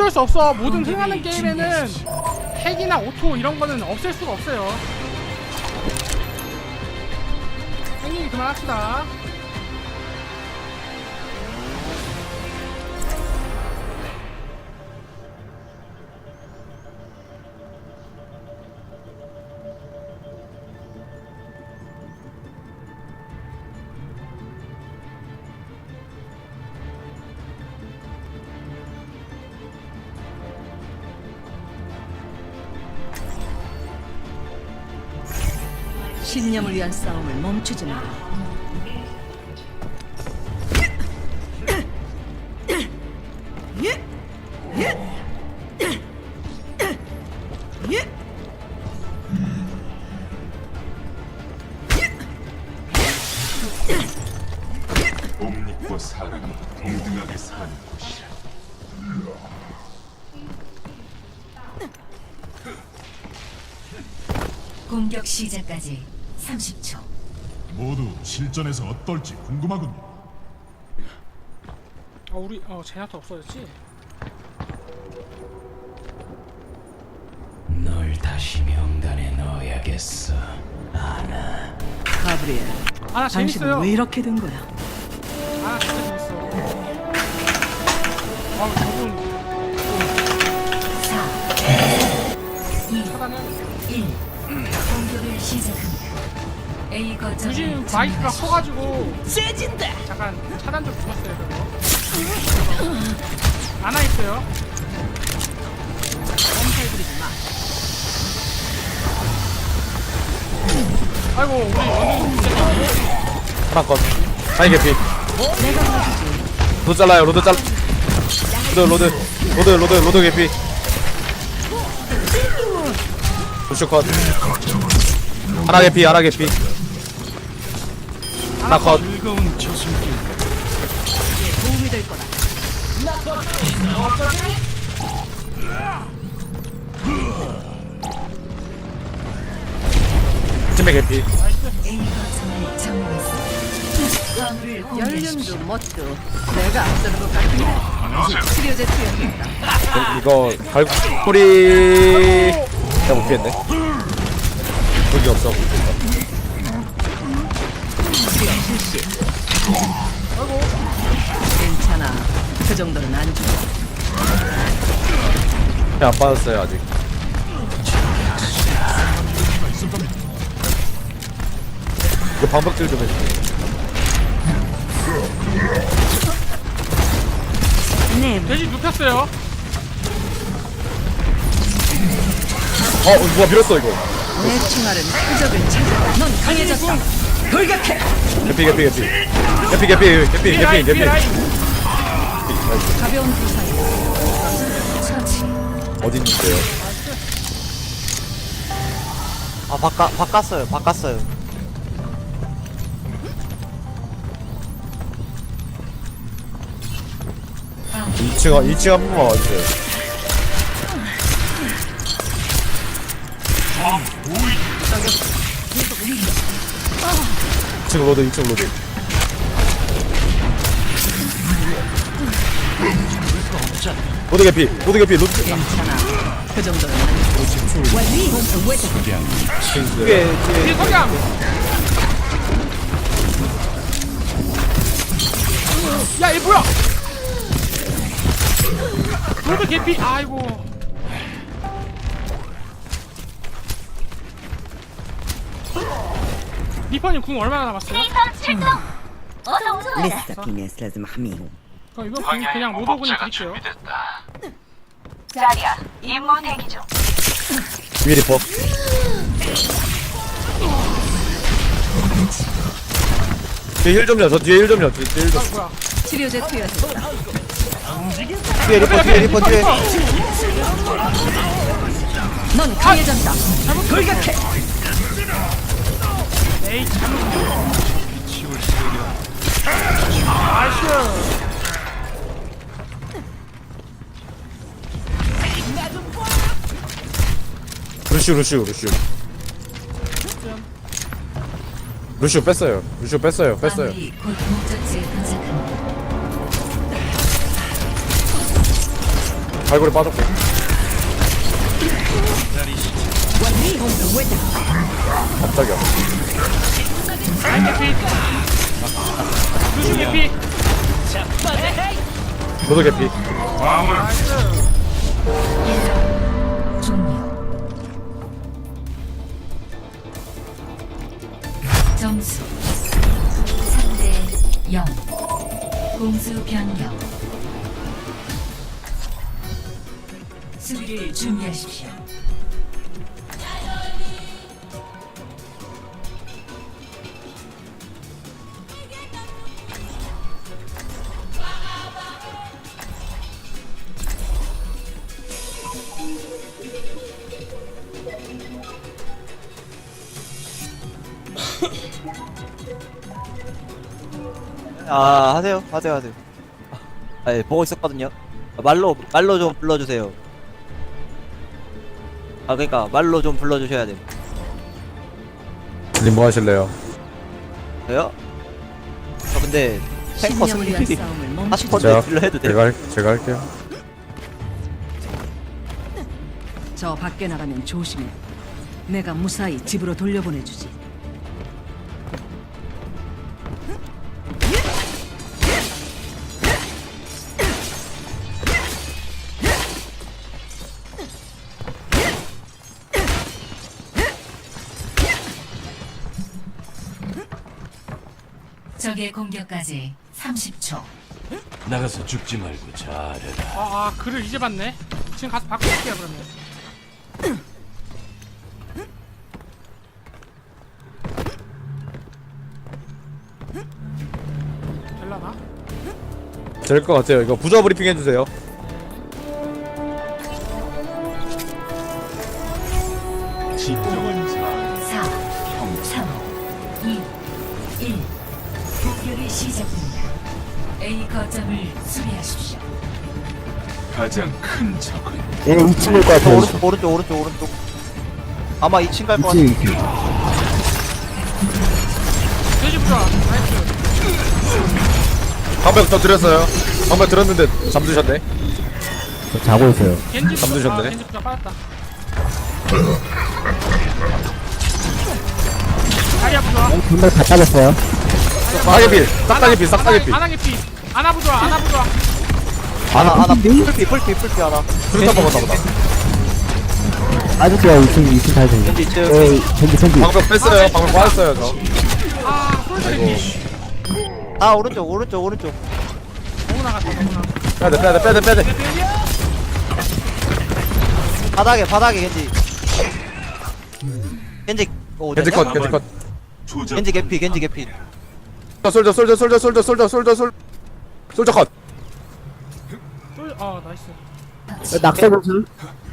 어쩔 수 없어. 모든 흥하는 게임에는 핵이나 오토 이런 거는 없앨 수가 없어요. 행님 그만합시다. 신념을 위한 싸움을 멈추지 마. 옥록과 사람이 동등하게 사는 곳이라 공격 시작까지 30초. 모두 실전에서 어떨지 궁금하군요. 어 우리 어 제나타 없어졌지? 널 다시 명단에 넣어야겠어. 아나. 가브리엘, 아나 당신은 재밌어요. 왜 이렇게 된 거야? 아 진짜 재밌어. 아 저분 4, 2, 차단해. 1. 공격을 시작합니다. A 거점을 유진 바이크가 커가지고 세진다. 잠깐 차단 좀 붙였어요 저거. 안와 있어요. 엄살 부리지 마. 아이고 우리 원숭이 진짜 하나 컷 아니 개피 로드 잘라요 로드 잘 로드 로드 로드 로드 로드 개피 루슈 컷 하나 개피 하나 개피 하 나 컷 즐거운 저승길. 도움이 될 거다. 팀의 개피 연륜도 멋도 내가 앞서는 것 같은데. 안녕하세요. 치료제 투여했다. 이거 갈고리 내가 못 피했네 여기 없어 치 료 실시. 괜찮아. 그 정도는 안 죽어. 안 빠졌어요 아직 이거 방벽질 좀 해줘 네, 돼지 눕혔어요. 어 누가 밀었어 이거 내 총알은 표적을 찾아. 넌 강해졌다. 돌격해. 개피 개피 개피 개피 개피 개피 개피 라인 개피. 가벼운 부상이다. 처치. 어디 있는데요 아 바꿔 바꿨어요 바꿨어요 2층 2층 한 번만 와주세요 이층 로드 2층 로드 로드 개피 로드 개피 로드 괜찮아. 그 정도는 안 죽어. 그게 뒤에 석양. 야, 얘 뭐야? 로드 개피. 아이고. 리퍼님 궁 얼마나 남았어요? لسه في ناس لازم احميهم 그럼 이번 궁 그냥 모도군이 드릴게요. 자리야, 임무 대기 중. 위에 리퍼 뒤에 힐 좀요 저 뒤에 힐 좀요 뒤에 힐좀 뭐야? 치료제 투여했다. 뒤에 리퍼 뒤에 리퍼 뒤에 넌 강해졌다. 돌격해. 루슈 루슈 루슈. 루슈 뺐어요. 루슈 뺐어요 뺐어요. 화물이 곧 목적지에 도착합니다. 갈고리 빠졌고. 라인 개피 루슈 개피 종료. 점수 3대 0. 공수 변경. 수비를 준비하십시오. 아 하세요. 하세요 하세요. 아, 예, 보고 있었거든요. 말로 말로 좀 불러주세요. 아 그러니까 말로 좀 불러주셔야 돼요. 님 뭐 하실래요? 저요? 저 근데 탱커 신념을 위한 승리 싸움을 하실 멈추지 건데 제가 딜러 해도 돼요? 제가 할, 제가 할게요. 저 밖에 나가면 조심해. 내가 무사히 집으로 돌려보내주지 적의 공격까지 30초. 나가서 죽지 말고 잘해라. 아, 아 글을 이제 봤네 지금 가서 바꿔볼게요 그러면 될라나? 될 것 같아요 이거 부자 브리핑 해주세요 거점을 수비하십시오. 가장 큰 적은 예 2층일 것 같아요. 오른쪽 오른쪽 오른쪽 오른쪽. 아마 2층 갈 것 같아. 돼지 부자 나이스. 방벽 더 드렸어요. 방벽 들었는데 잠드셨네. 자고 있어요. 잠드셨네. 아, 겐지 부자 빠졌다. 다리야 부자 분들 다 빠졌어요. 싹다개피 싹다개피 싹다개피 아나 개피 아나 부자 아나 부자 아나 아나. 풀피 풀피 풀피 하나. 수류탄 먹었나 보다. 아저씨가 2층 2층 가야 되는데 겐지 2층 겐지 겐지 방벽 뺐어요. 방벽 빠졌어요 저. 아 개피 아 오른쪽 오른쪽 오른쪽. 너무 나갔다 너무 나갔다. 빼야돼 빼야돼 빼야돼 빼야돼. 바닥에 바닥에 겐지. 겐지 오 겐지? 컷 겐지 컷. 겐지 개피 겐지 개피. 솔져 솔져 솔져 솔져 솔져 솔져 솔져 솔져 컷. 솔- 어 나이스. 낙세 보수?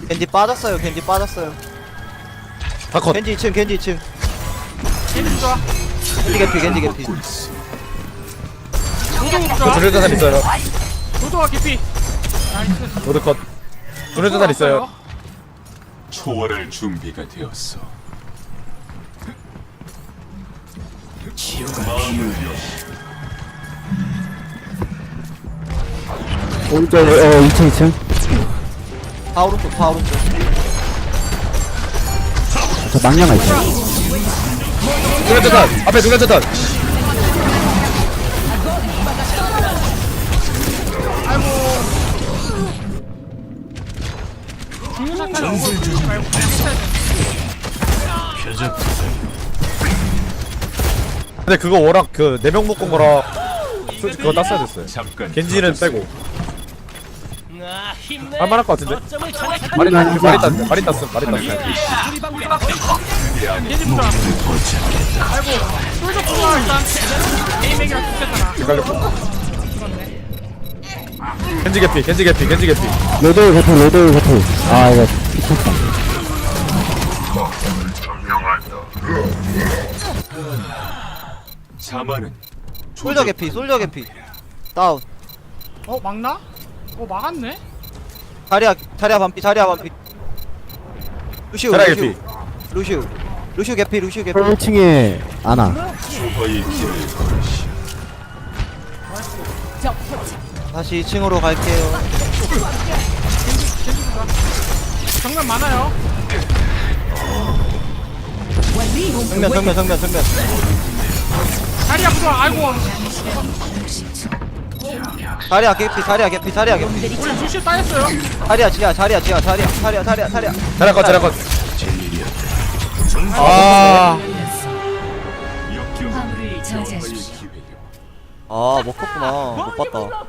겐지 빠졌어요 겐지 빠졌어요. 다 컷. 겐지 2층 겐지 2층. 겐지 부자 겐지 개피 겐지 개피. 로도 저 조련자산 있어요. 로도가 개피. 나이스. 로드 컷. 조련자산 있어요. 초월할 준비가 되었어 오른쪽, 어, 2층, 2층. 다 오른쪽, 다 오른쪽. 저 망령아 있어. 누가 쳤다! 앞에 누가 쳤다! 근데 그거 워낙 그, 네명 묶은 거라. 솔직히 그거 땄어야 됐어요. 겐지는 빼고. 나 아, 말할 것 같은데? 거점을 장악한 땄음 마리 땄음 마리 땄음 마리 땄음 아이고, 솔저 코가 일단 게임맥이랑 죽겠잖아. 기다려 그렇네. 겐지 개피 겐지 개피 겐지 개피. 로드 버프 로드 버프 아 이거 미쳤다. 자만은 솔저 개피 솔저 개피. 다운. 어 막나? 어 막았네? 자리야 자리야 반피 자리야 반피. 루시우 자리야 루시우. 개피. 루시우. 루시우 개피 루시우 개피. 1층에 아나. 다시 2층으로 갈게요. 정면 많아요. 정면 정면 정면 정면 자리야 부좋아. 아이고. 60초. 자리야 개피 자리야 개피 자리야 개피 우리 루시 따였어요. 자리야 지야 자리야 지야 자리야 자리야 자리야 자리야 자리 컷 자리 컷 아, 화물을 여호와의 저지하십시오. 기회요. 아 먹었구나 못 봤다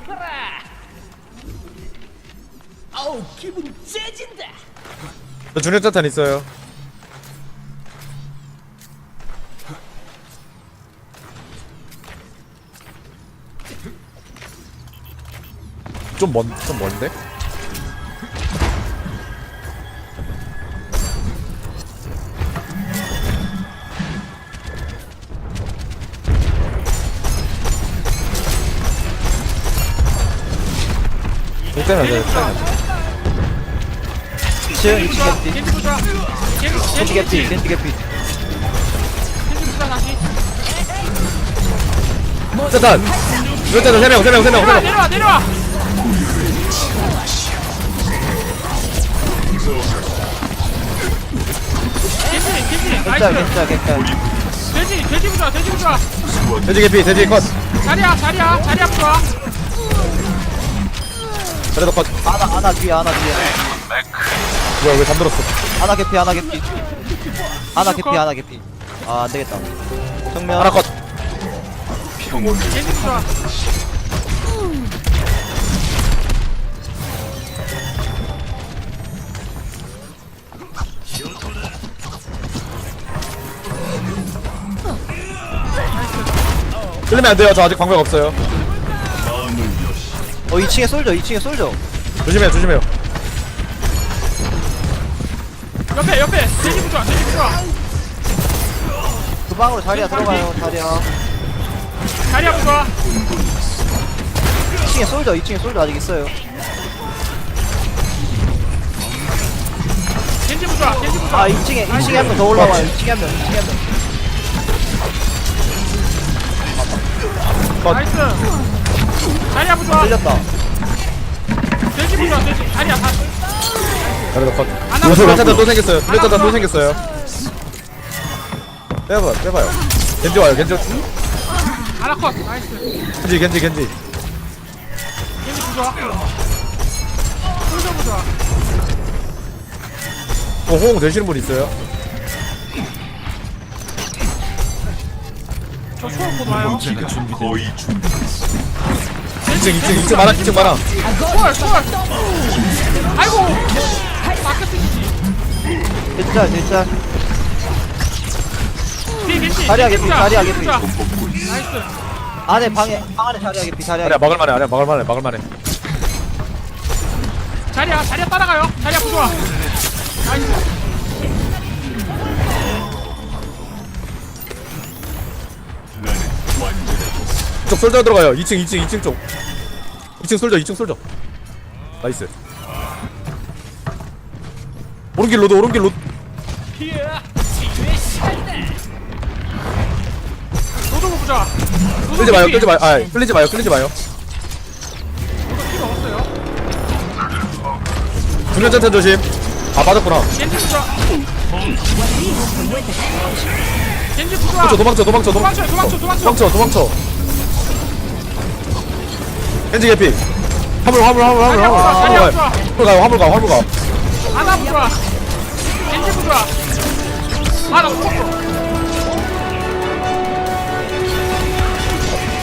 저 중력 자탄 있어요. 좀 먼, 좀 먼데? 일단은 네, 일단은 2층 2층 개피 겐지 부좋아. 겐지 겐지 개피 겐지 개피 겐지 부좋아 다시. 일단 일단은 세명 세명 세명 내려와 세명 내려와 내려와. 괜찮아 나이스. 괜찮아 괜찮아. 돼지 돼지 부좋아 돼지 부좋아. 돼지 개피 돼지 컷. 자리야 자리야 자리야 부좋아. 그래도 컷. 하나 하나 뒤에 하나 뒤에. 뭐야 왜 잠들었어? 하나 개피 하나 개피. 하나 개피 하나 개피. 아 안되겠다. 정면 하나 컷. 겐지 부좋 끌리면 안 돼요. 저 아직 방법 없어요. 어 2층에 쏠져 2층에 쏠져 조심해요. 조심해요. 옆에 옆에. 돼지 부좋아 돼지 부좋아. 그 방으로 자리야 들어가요 자리야. 자리야 부좋아. 2층에 쏠져 2층에 쏠져 아직 있어요. 겐지 부좋아 겐지 부좋아. 아 2층에 2층에 한 명 더 올라와요. 2층에 한명 2층에 한명 나이스. 자리야 부좋아. 들렸다 돼지 부좋아 돼지. 자리야 다. 그래도 컷안 요소 하고 차단 또 생겼어요 안 차단 또 생겼어요 빼봐요 빼봐요 겐지 와요 겐지 아나컷 나이스. 겐지 겐지 겐지 겐지 부좋아. 솔저 부좋아. 어, 호응 되시는 분 있어요? 저 초월 곧 와요. 기가 거의 준비됐어. 2층 2층 2층 많아 2층 많아 초월 초월. 아이고. 괜찮아 뒤에 겐지. 자리야, 개피, 자리야, 개피. 나이스. 안에 방에 방 안에 자리야 개피 자리야 아니야. 막을만해 아니야 막을만해 막을만해 자리야 자리야 따라가요. 자리야 부좋아. 나이스. 쪽 솔져 들어가요 2층 2층 2층 쪽 2층 솔져 2층 솔져 나이스 오른길 로드 오른길 로드 노도고 부좋아. 끌지 마요 끌지 마요 아 끌리지 마요 끌리지 마요 없어요. 중년자탄 조심 아 빠졌구나 겐지 부좋아. 겐지. 도망쳐 도망쳐 도망쳐 도망쳐 도망쳐 도망쳐. 도망쳐 도망쳐 겐지 개피 화물 화물 화물 화물 부좋아. 자리야 화물 부좋아. 화물 가요 화물 가 화물 가 아나 부좋아. 겐지 부좋아. 아나 죽었어.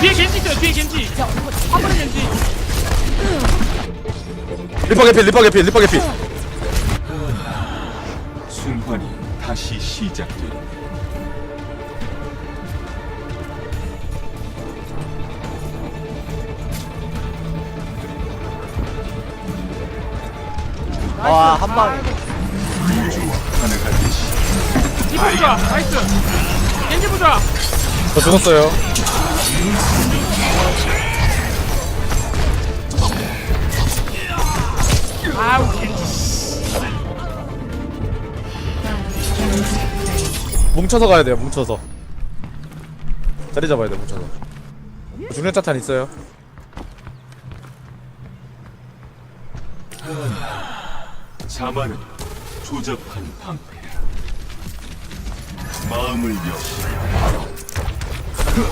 뒤에 겐지 있어요. 뒤에 겐지. 화물에 겐지. 리퍼 개피 리퍼 개피 리퍼 개피 순환이 다시 시작돼. 와 한 방에 가능하듯이 이 부좋아. 나이스. 겐지 부좋아. 저 죽었어요 아우 겐지. 뭉쳐서 가야 돼요 뭉쳐서 자리 잡아야 돼 뭉쳐서 중력 자탄 있어요 자만은 조잡한 방패. 마음을 여시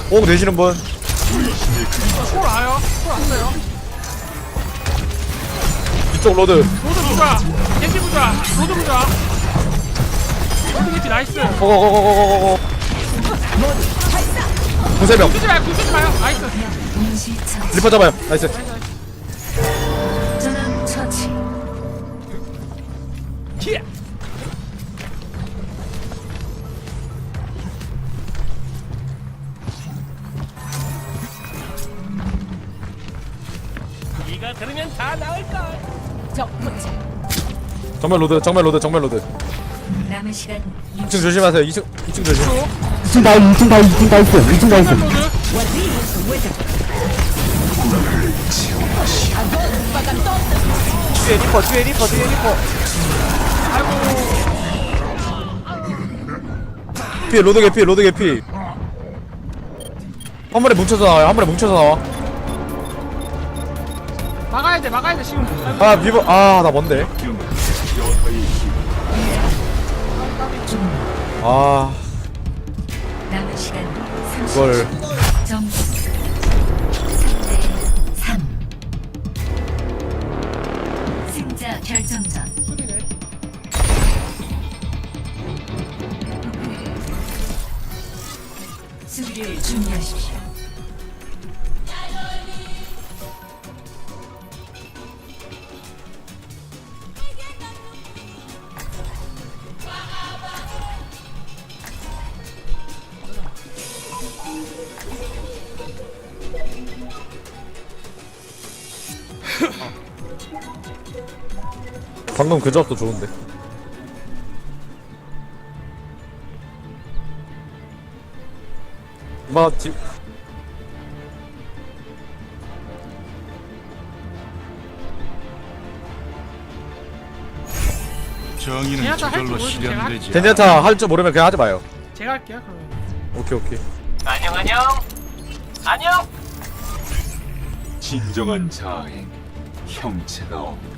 뽕 되시는 분? 의심의 그림 콜 와요? 콜 왔어요? 이쪽 로드. 로드 부자. 겐지 부자. 로드 부자. 로드 겐지 나이스. 고고고고고고고. 구세명. 쓰지 마요 쓰지 마요. 나이스. 리퍼 잡아요. 나이스 정면 로드 정면 로드 정면 로드. 남은 시간 2층 조심하세요. 2층 2층 조심. 2층 다 2층 다 2층 다 있어. 2층 다 있어. 뒤에 리퍼 뒤에 리퍼 뒤에 리퍼. 피 로드 개피 로드 개피. 한 마리 뭉쳐서 나와요. 한 마리 뭉쳐서 나와 막아야 돼 막아야 돼 지금 아 비버 아나 뭔데 아 남은 시간 30초. 이걸 점수 3대 3. 승자 결정전. 수비를 준비하십시오. 방금 그 조합도 좋은데. 마 디... 정의는 제냐타 할줄 모르면 제가 할- 젠젠타 할 줄 모르면 그냥 하지 마요. 제가 할게요 그러면. 오케이 오케이. 진정한 자아엔 형체가 없다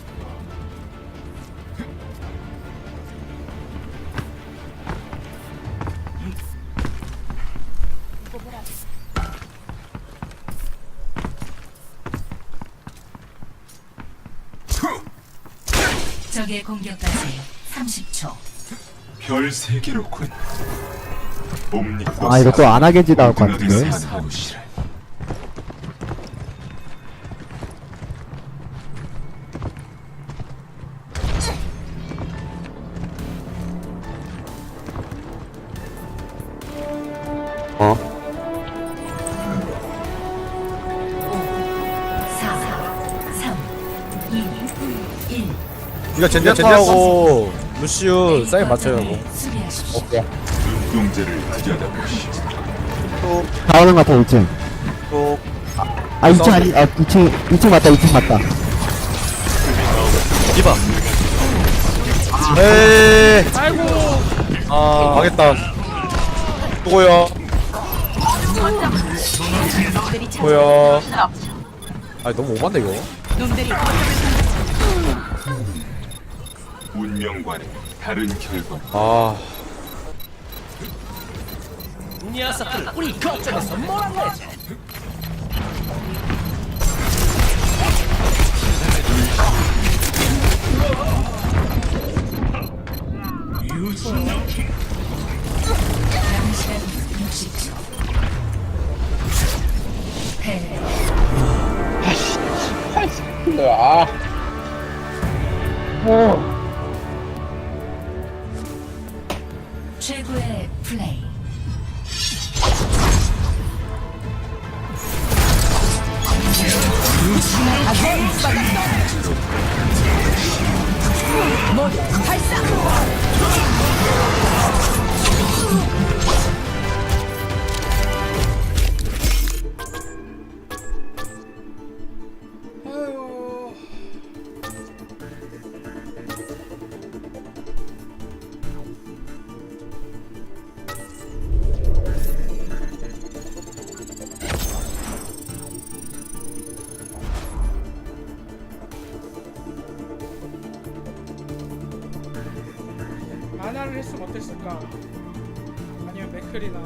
적의 공격까지 30초. 별세 개로군 아 이거 또 안 하겠지 나올 것 같은데 사무실 어? 이거 젠젠타하고 루시우 사인 맞춰요 뭐. 수비하십시오. 눈동자를 들여다보시 다 오는 것 같아 2층. 또 아 2층 아니 아 2층 2층 맞다 2층 맞다. 디바. 에이. 아이고 아 망했다. 누구야. 뭐야 아 너무 오반데 이거 운명과는 다른 결과 아 남은 시간 60초. 패배. 최고 어땠을까? 아니면 맥클이나